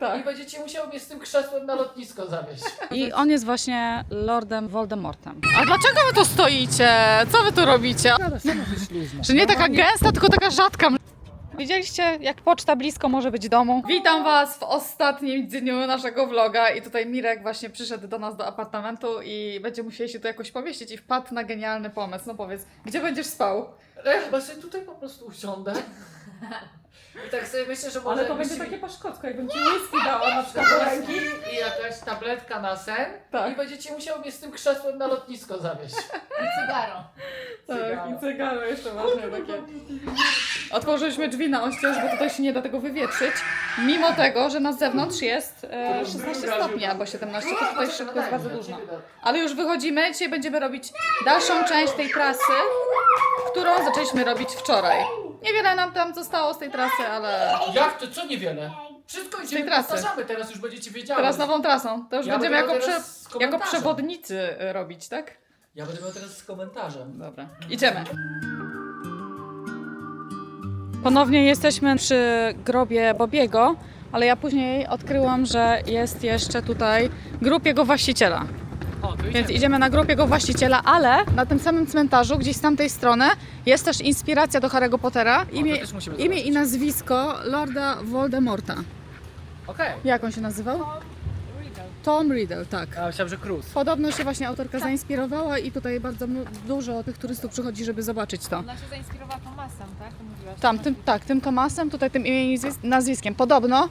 Tak. I będziecie musiał mnie z tym krzesłem na lotnisko zawieźć. I on jest właśnie Lordem Voldemortem. A dlaczego wy tu stoicie? Co wy tu robicie? Ale sama wyszliśmy. Że nie taka gęsta, tylko taka rzadka. Widzieliście, jak poczta blisko może być domu? Witam Was w ostatnim dniu naszego vloga i tutaj Mirek właśnie przyszedł do nas do apartamentu i będzie musieli się tu jakoś pomieścić i wpadł na genialny pomysł. No powiedz, gdzie będziesz spał? Ja chyba sobie tutaj po prostu usiądę. I tak sobie myślę, że może jakbyście mi- po szkocku, jakbym ci whisky dała na Whisky i jakaś tabletka na sen Tak. i będziecie musiał mnie z tym krzesłem na lotnisko zawieźć. I cygaro. Tak, i cygaro jeszcze ważne takie. Otworzyliśmy drzwi na oścież, bo tutaj się nie da tego wywietrzyć. Mimo tego, że na zewnątrz jest e, 16 stopni albo 17, to tutaj szybko jest bardzo dużo. Ale już wychodzimy, dzisiaj będziemy robić dalszą część tej trasy, którą zaczęliśmy robić wczoraj. Niewiele nam tam zostało z tej trasy, ale Jak to? Co niewiele? Wszystko idziemy, trasy. powtarzamy, teraz już będziecie wiedziały. teraz nową trasą. To już Ja będziemy będę jako, miał prze, teraz z jako komentarzem. przewodnicy e, robić, tak? Ja będę miał teraz z komentarzem. Dobra, idziemy. Ponownie jesteśmy przy grobie Bobiego, ale ja później odkryłam, że jest jeszcze tutaj grób jego właściciela. Więc idziemy na grób jego właściciela, ale na tym samym cmentarzu, gdzieś z tamtej strony, jest też inspiracja do Harry'ego Pottera. Imię, imię i nazwisko Lorda Voldemorta. Okej. Jak on się nazywał? Tom Riddle, tak. Ja myślałem, że Cruz. Podobno się właśnie autorka zainspirowała i tutaj bardzo dużo tych turystów przychodzi, żeby zobaczyć to. Ona się zainspirowała Tomasem, tak? To mówiłaś. Tam, tym, tak, tym Tomasem, tutaj tym imieniem i nazwis- nazwiskiem. Podobno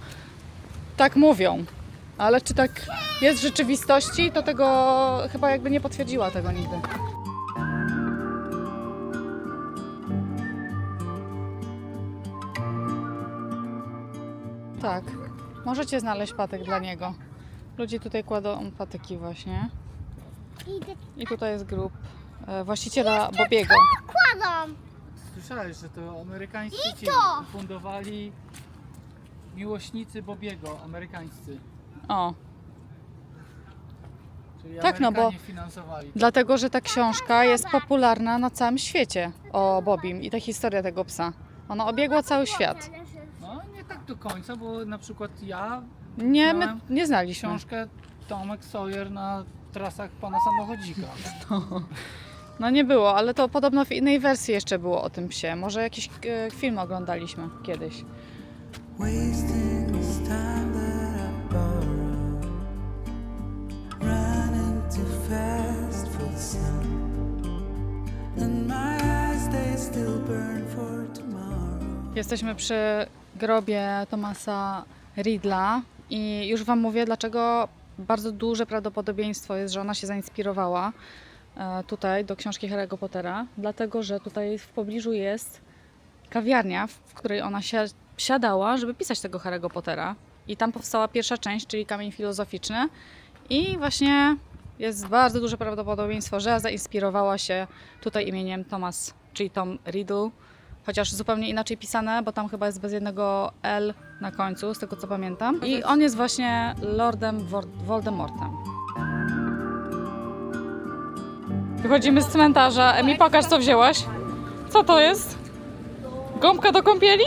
tak mówią. Ale czy tak jest w rzeczywistości, to tego chyba jakby nie potwierdziła tego nigdy. Tak, możecie znaleźć patyk dla niego. Ludzie tutaj kładą patyki właśnie. I tutaj jest grób e, właściciela Bobiego. Kładą. Słyszałeś, że to amerykańscy ci to! fundowali miłośnicy Bobiego, amerykańscy. O, Czyli Tak, no bo- Amerykanie finansowali. Dlatego, że ta książka jest popularna na całym świecie o Bobim i ta historia tego psa. Ona obiegła cały świat. No nie tak do końca, bo na przykład ja Nie, my nie znaliśmy. książkę Tomek Sawyer na trasach pana samochodzika. No nie było, ale to podobno w innej wersji jeszcze było o tym psie. Może jakiś e, film oglądaliśmy kiedyś. Wasting Jesteśmy przy grobie Tomasa Ridla i już Wam mówię, dlaczego bardzo duże prawdopodobieństwo jest, że ona się zainspirowała e, tutaj do książki Harry'ego Pottera, dlatego że tutaj w pobliżu jest kawiarnia, w której ona się siadała, żeby pisać tego Harry'ego Pottera. I tam powstała pierwsza część, czyli kamień filozoficzny. I właśnie jest bardzo duże prawdopodobieństwo, że zainspirowała się tutaj imieniem Thomas, czyli Tom Riddle, chociaż zupełnie inaczej pisane, bo tam chyba jest bez jednego L na końcu, z tego co pamiętam. I on jest właśnie Lordem Wor- Voldemortem. Wychodzimy z cmentarza. Emi, pokaż co wzięłaś. Co to jest? Gąbka do kąpieli?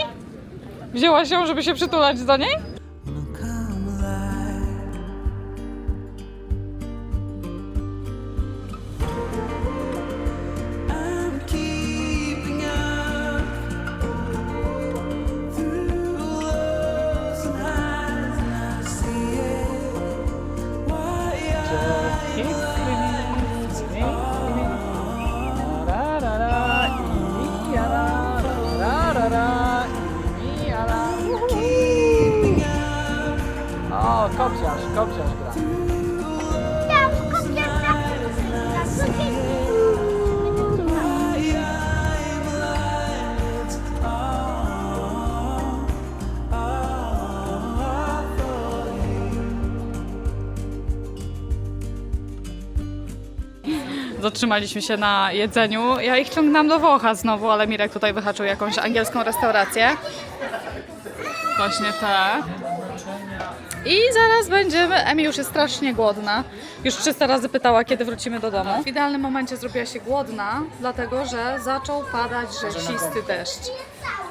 Wzięłaś ją, żeby się przytulać do niej? Zatrzymaliśmy się na jedzeniu. Ja ich ciągnęłam do Włocha znowu, ale Mirek tutaj wyhaczył jakąś angielską restaurację. Właśnie te. I zaraz będziemy. Emi już jest strasznie głodna. Już 300 razy pytała, kiedy wrócimy do domu. W idealnym momencie zrobiła się głodna, dlatego że zaczął padać rzecisty deszcz.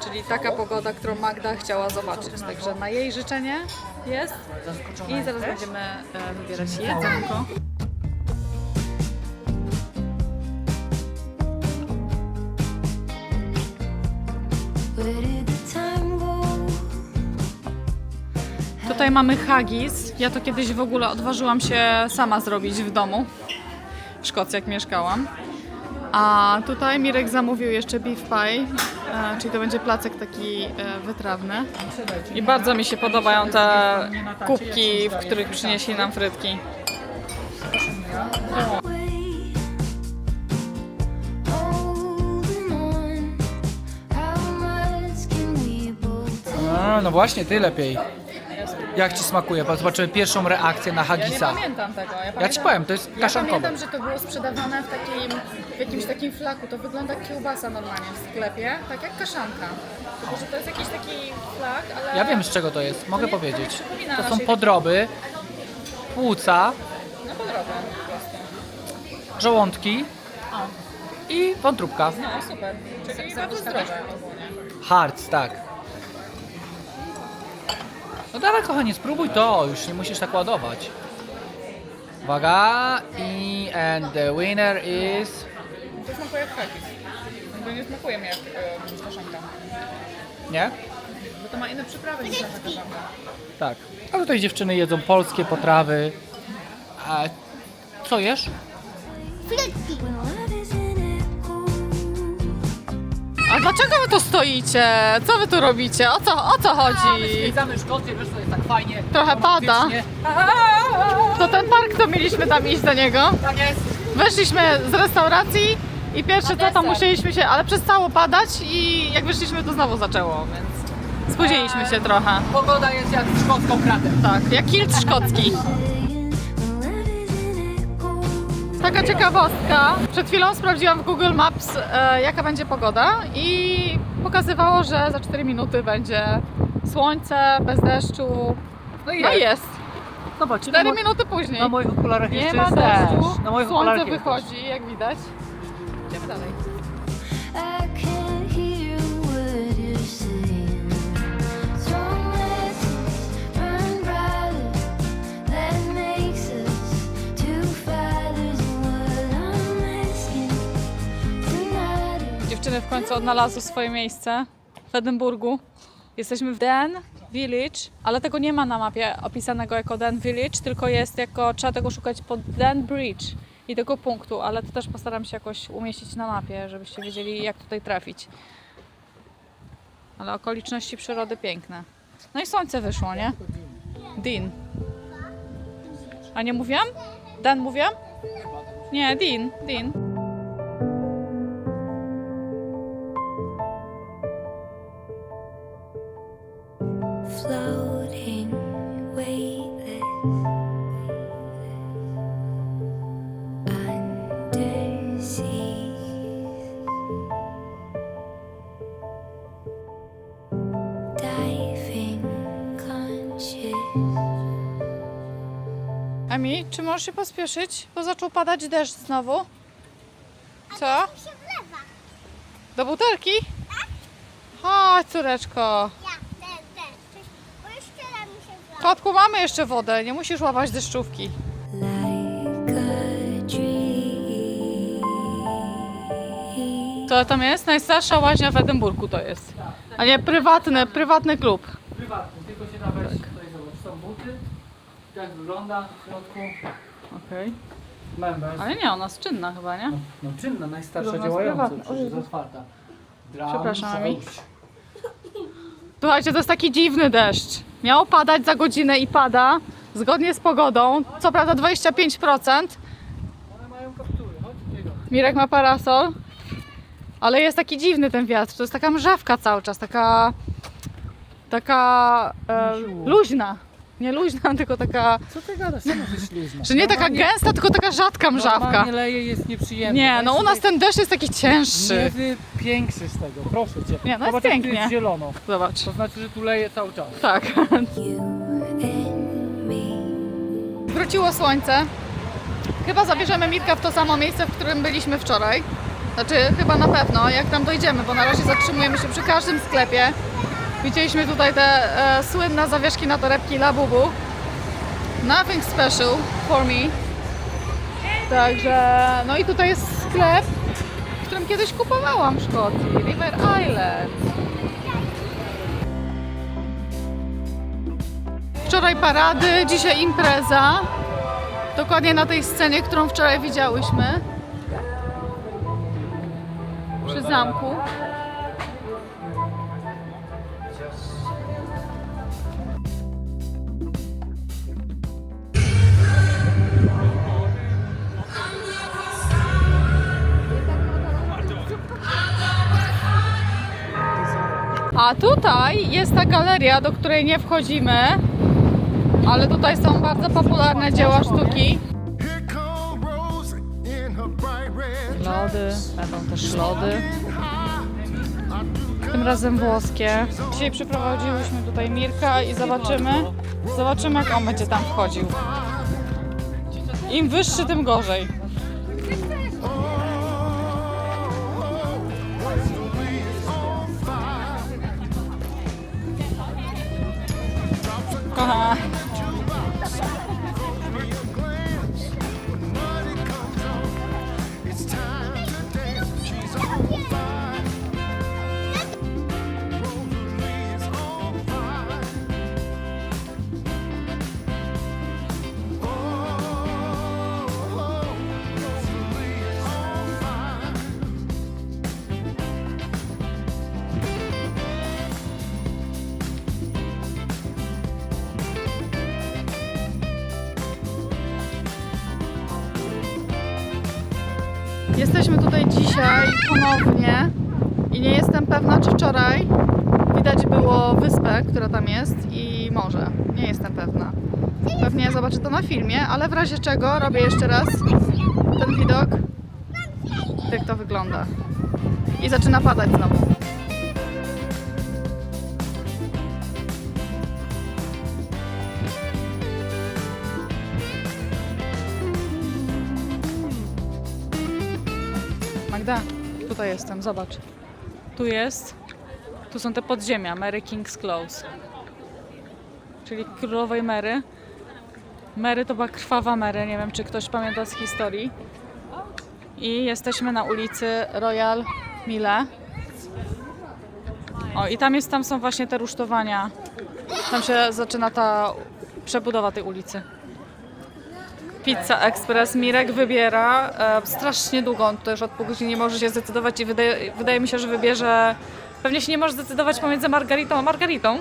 czyli taka pogoda, którą Magda chciała zobaczyć. Także na jej życzenie jest i zaraz będziemy e, wybierać jedzonko. Tutaj mamy haggis. Ja to kiedyś w ogóle odważyłam się sama zrobić w domu. W Szkocji, jak mieszkałam. A tutaj Mirek zamówił jeszcze beef pie, e, czyli to będzie placek taki e, wytrawny. I bardzo mi się podobają te kubki, w których przynieśli nam frytki. A, no właśnie, ty lepiej. Jak ci smakuje? Bo Zobaczymy pierwszą reakcję na Ja nie Hagisa. pamiętam tego. Ja, Ja ci pamiętam- powiem, to jest Ja kaszankowe. pamiętam, że to było sprzedawane w, takim, w jakimś takim flaku. To wygląda jak kiełbasa normalnie w sklepie, tak jak kaszanka. Tylko, że to jest jakiś taki flak, ale... Ja wiem z czego to jest, mogę nie- to nie powiedzieć. przypomina To są naszej- podroby, płuca, No po drodze po prostu. żołądki i wątróbka. No super. Czyli bardzo zdrowe ogólnie. Hearts, tak. No dawaj kochanie, spróbuj to, już nie musisz tak ładować. Uwaga, i and the winner is... To smakuje jak haggis. To nie smakuje mi jak e, kaszanka. Nie? Bo to ma inne przyprawy niż nasza kaszanka. Tak. A tutaj dziewczyny jedzą polskie potrawy. A co jesz? A dlaczego wy tu stoicie? Co wy tu robicie? O co, o co chodzi? Zwiedzamy Szkocję, wiesz, to jest tak fajnie. Trochę pada. romantycznie. To ten park, to mieliśmy tam iść do niego. Tak jest. Weszliśmy z restauracji i pierwsze co to musieliśmy się, ale przestało padać i jak wyszliśmy to znowu zaczęło, więc spóźniliśmy się trochę. Pogoda jest jak w szkocką kratę. Tak, jak kilt szkocki. Taka ciekawostka. Przed chwilą sprawdziłam w Google Maps e, jaka będzie pogoda i pokazywało, że za 4 minuty będzie słońce, bez deszczu. No i No jest. jest. Zobacz, 4 na, mo- minuty później. na moich okularach Nie jeszcze ma jest deszczu, deszcz. Na moich słońce okularach jest deszcz. wychodzi, jak widać. Dziewczyny w końcu odnalazły swoje miejsce w Edynburgu. Jesteśmy w Den Village, ale tego nie ma na mapie opisanego jako Den Village, tylko jest jako, trzeba tego szukać pod Den Bridge i tego punktu, ale to też postaram się jakoś umieścić na mapie, żebyście wiedzieli jak tutaj trafić. Ale okoliczności przyrody piękne. No i słońce wyszło, nie? Dean. A nie mówiłam? Dan mówiłam? Nie, Dean. Dean. Floating, weightless. Underseas. Diving conscious. Ami, czy możesz się pospieszyć? Bo zaczął padać deszcz znowu. Co? Do butelki? Chodź, córeczko. Ja, ten, ten. Coś, bo jeszcze Kotku, mamy jeszcze wodę, nie musisz łapać deszczówki. Co tam jest? Najstarsza łaźnia w Edynburgu to jest. A nie prywatny, prywatny klub. Prywatnie, tylko się tam weź. Tutaj zobacz, są buty. Jak wygląda w środku. Okej. Members. Ale nie, ona jest czynna chyba, nie? No czynna, najstarsza działająca, prywatna. przecież jest otwarta. Drum, Przepraszam, Ami. Słuchajcie, to jest taki dziwny deszcz. Miało padać za godzinę i pada, zgodnie z pogodą. Co prawda 25%. One mają kaptury, chodź biegam. Mirek ma parasol. Ale jest taki dziwny ten wiatr. To jest taka mrzawka cały czas, taka. Taka. E, luźna. Nie luźna, tylko taka. Co ty gadasz? Co możesz luźna? Że nie taka Normalnie- gęsta, tylko taka rzadka mrzawka. Normalnie leje, jest nieprzyjemne. Nie, Weź no u sobie- nas ten deszcz jest taki Nie cięższy. wypiększysz tego, proszę cię. Nie, no jest Zobacz, jak tu pięknie. jest zielono. Zobacz. To znaczy, że tu leje cały czas. Tak. Wróciło słońce. Chyba zabierzemy Mirka w to samo miejsce, w którym byliśmy wczoraj. Znaczy chyba na pewno, jak tam dojdziemy, bo na razie zatrzymujemy się przy każdym sklepie. Widzieliśmy tutaj te e, słynne zawieszki na torebki Labubu. Nothing special for me. Także, no i tutaj jest sklep, w którym kiedyś kupowałam w Szkocji. River Island. Wczoraj parady, dzisiaj impreza. Dokładnie na tej scenie, którą wczoraj widziałyśmy. Przy zamku. A tutaj jest ta galeria, do której nie wchodzimy, ale tutaj są bardzo popularne dzieła sztuki. Lody, będą też lody. Tym razem włoskie. Dzisiaj przyprowadziłyśmy tutaj Mirka i zobaczymy, zobaczymy jak on będzie tam wchodził. Im wyższy, tym gorzej. Kochana. Jesteśmy tutaj dzisiaj ponownie i nie jestem pewna, czy wczoraj widać było wyspę, która tam jest i morze. Nie jestem pewna. Pewnie zobaczę to na filmie, ale w razie czego robię jeszcze raz ten widok, jak to wygląda. I zaczyna padać znowu. Tutaj jestem, zobacz. Tu jest, tu są te podziemia, Mary King's Close. Czyli królowej Mary. Mary to była krwawa Mary, nie wiem czy ktoś pamięta z historii. I jesteśmy na ulicy Royal Mile. O, i tam jest, tam są właśnie te rusztowania. Tam się zaczyna ta przebudowa tej ulicy. Pizza Express. Mirek wybiera e, strasznie długo. On to już od pół godziny nie może się zdecydować i wydaje, wydaje mi się, że wybierze. Pewnie się nie może zdecydować pomiędzy margaritą a margaritą.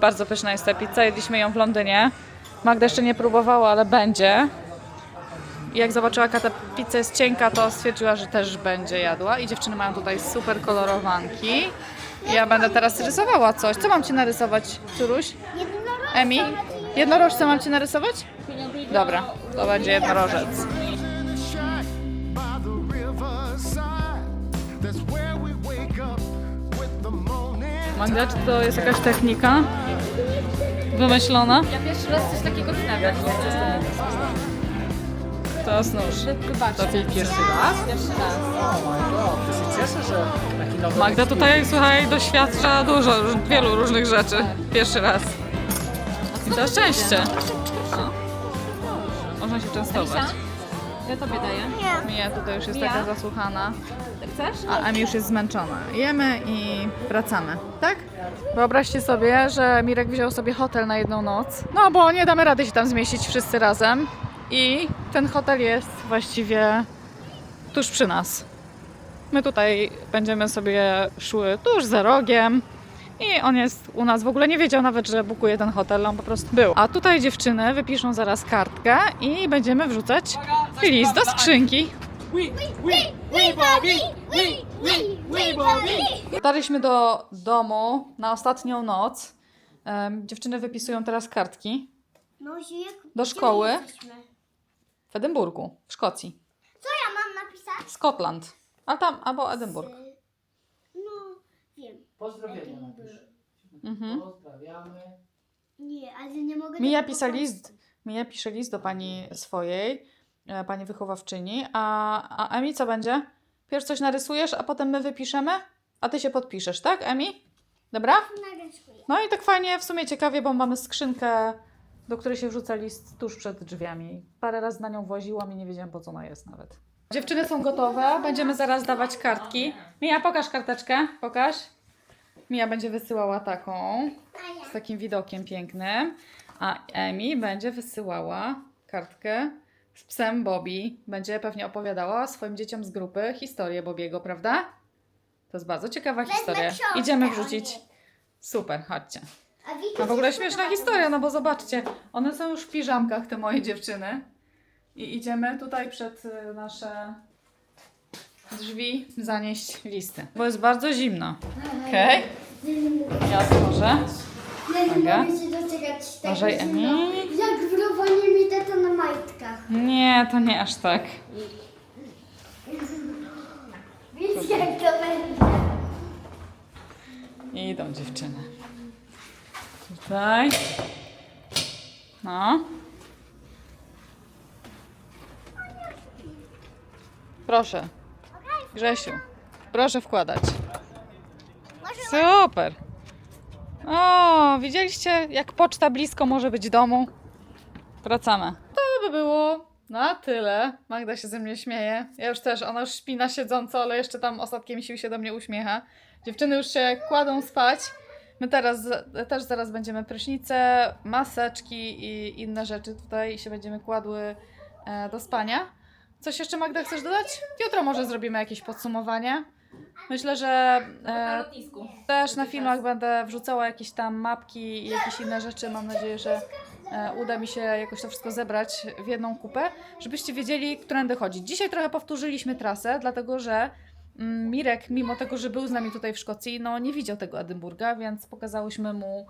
Bardzo pyszna jest ta pizza. Jedliśmy ją w Londynie. Magda jeszcze nie próbowała, ale będzie. I jak zobaczyła, jaka ta pizza jest cienka, to stwierdziła, że też będzie jadła. I dziewczyny mają tutaj super kolorowanki. Ja będę teraz rysowała coś. Co mam ci narysować, Curuś? Emi? Jednorożca mam ci narysować? Dobra, to będzie jednorożec. Magda, czy to jest jakaś technika wymyślona? Ja pierwszy raz coś takiego wstawiam. To jest nóż. Zobaczcie. Pierwszy raz? Pierwszy raz. To się cieszę, że taki nowy Magda tutaj, słuchaj, doświadcza dużo, wielu różnych rzeczy. Pierwszy raz. I to szczęście. O. Można się częstować. Ja tobie daję. Mija tutaj już jest Mija? taka zasłuchana, Chcesz? a Emi już jest zmęczona. Jemy i wracamy, tak? Wyobraźcie sobie, że Mirek wziął sobie hotel na jedną noc. No bo nie damy rady się tam zmieścić wszyscy razem. I ten hotel jest właściwie tuż przy nas. My tutaj będziemy sobie szły tuż za rogiem. I on jest u nas, w ogóle nie wiedział nawet, że bukuje ten hotel, on po prostu był. A tutaj dziewczyny wypiszą zaraz kartkę i będziemy wrzucać list do skrzynki. Dotarliśmy do domu na ostatnią noc. Em, dziewczyny wypisują teraz kartki No, Do szkoły? W Edynburgu, w Szkocji. Co ja mam napisać? Scotland. A tam, albo Edynburg. Pozdrowienia napisz. Mhm. Pozdrawiamy. Nie, ale nie mogę... Mija tego pisał list, Mija pisze list do pani swojej e, pani wychowawczyni. A, a Emi co będzie? Pierw coś narysujesz, a potem my wypiszemy, a ty się podpiszesz, tak, Emi? Dobra? Narysuję. No i tak fajnie, w sumie ciekawie, bo mamy skrzynkę, do której się wrzuca list tuż przed drzwiami. Parę razy na nią właziłam i nie wiedziałam, po co ona jest nawet. Dziewczyny są gotowe, będziemy zaraz dawać kartki. Mija, pokaż karteczkę, pokaż. Mija będzie wysyłała taką, z takim widokiem pięknym, a Emi będzie wysyłała kartkę z psem Bobby. Będzie pewnie opowiadała swoim dzieciom z grupy historię Bobiego, prawda? To jest bardzo ciekawa historia. książkę Idziemy o wrzucić. niej. Super, chodźcie. A A w ogóle śmieszna historia, no bo zobaczcie, one są już w piżamkach, te moje dziewczyny. I idziemy tutaj przed y, nasze drzwi zanieść listy. Bo jest bardzo zimno. Okej? Ja otworzę. Ja nie Uwaga. mogę się doczekać tego Uważaj, zimna. Emi. Jak wrowanie mi tata na majtkach. Nie, to nie aż tak. Więc jak to będzie? Idą dziewczyny. Tutaj. No. Proszę. Grzesiu. Proszę wkładać. Super. O, widzieliście, jak poczta blisko może być domu? Wracamy. To by było na tyle. Magda się ze mnie śmieje. Ja już też, ona już śpi na siedząco, ale jeszcze tam ostatkiem sił się do mnie uśmiecha. Dziewczyny już się kładą spać. My teraz też zaraz będziemy prysznice, maseczki i inne rzeczy tutaj się będziemy kładły e, do spania. Coś jeszcze Magda chcesz dodać? Jutro może zrobimy jakieś podsumowanie. Myślę, że Na e, lotnisku. też na filmach będę wrzucała jakieś tam mapki i jakieś inne rzeczy. Mam nadzieję, że e, uda mi się jakoś to wszystko zebrać w jedną kupę, żebyście wiedzieli, którędy chodzić. Dzisiaj trochę powtórzyliśmy trasę, dlatego że mm, Mirek, mimo tego, że był z nami tutaj w Szkocji, no nie widział tego Edynburga, więc pokazałyśmy mu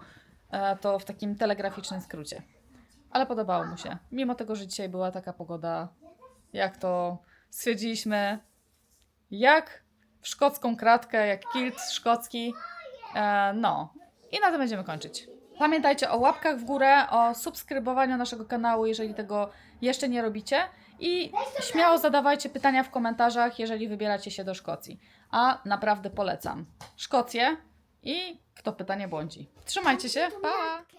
e, to w takim telegraficznym skrócie. Ale podobało mu się. Mimo tego, że dzisiaj była taka pogoda, jak to stwierdziliśmy, jak w szkocką kratkę, jak kilt szkocki. E, no. I na tym będziemy kończyć. Pamiętajcie o łapkach w górę, o subskrybowaniu naszego kanału, jeżeli tego jeszcze nie robicie. I śmiało zadawajcie pytania w komentarzach, jeżeli wybieracie się do Szkocji. A naprawdę polecam. Szkocję i kto pyta nie błądzi. Trzymajcie się. Pa!